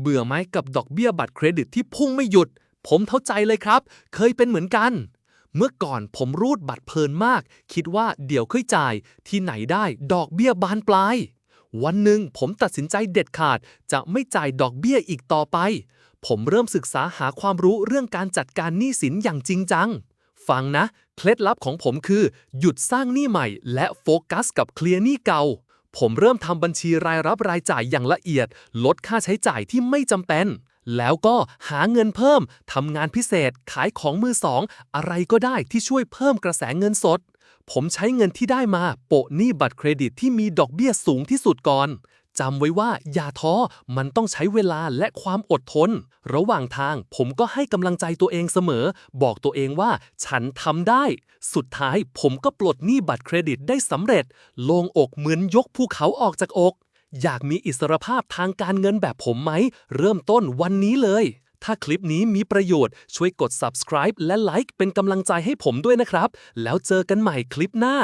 เบื่อไหมกับดอกเบี้ยบัตรเครดิตที่พุ่งไม่หยุด ผมเข้าใจเลยครับ เคยเป็นเหมือนกัน เมื่อก่อนผมรูดบัตรเพลินมาก คิดว่าเดี๋ยวค่อยจ่าย ที่ไหนได้ดอกเบี้ยบานปลาย วันหนึ่งผมตัดสินใจเด็ดขาด จะไม่จ่ายดอกเบี้ยอีกต่อไป ผมเริ่มศึกษาหาความรู้เรื่องการจัดการหนี้สินอย่างจริงจัง ฟังนะ เคล็ดลับของผมคือ หยุดสร้างหนี้ใหม่ และโฟกัสกับเคลียร์หนี้เก่า ผมเริ่มทำบัญชีรายรับรายจ่ายอย่างละเอียด ลดค่าใช้จ่ายที่ไม่จำเป็น แล้วก็หาเงินเพิ่มทำงานพิเศษ ขายของมือสอง อะไรก็ได้ที่ช่วยเพิ่มกระแสเงินสด ผมใช้เงินที่ได้มา โปะหนี้บัตรเครดิตที่มีดอกเบี้ยสูงที่สุดก่อน จำไว้ว่าอย่าท้อ มันต้องใช้เวลาและความอดทน ระหว่างทางผมก็ให้กำลังใจตัวเองเสมอ บอกตัวเองว่าฉันทำได้ สุดท้ายผมก็ปลดหนี้บัตรเครดิตได้สำเร็จ โล่งอกเหมือนยกภูเขาออกจากอก อยากมีอิสรภาพทางการเงินแบบผมไหม เริ่มต้นวันนี้เลย ถ้าคลิปนี้มีประโยชน์ช่วยกด subscribe และ like เป็นกำลังใจให้ผมด้วยนะครับ แล้วเจอกันใหม่คลิปหน้า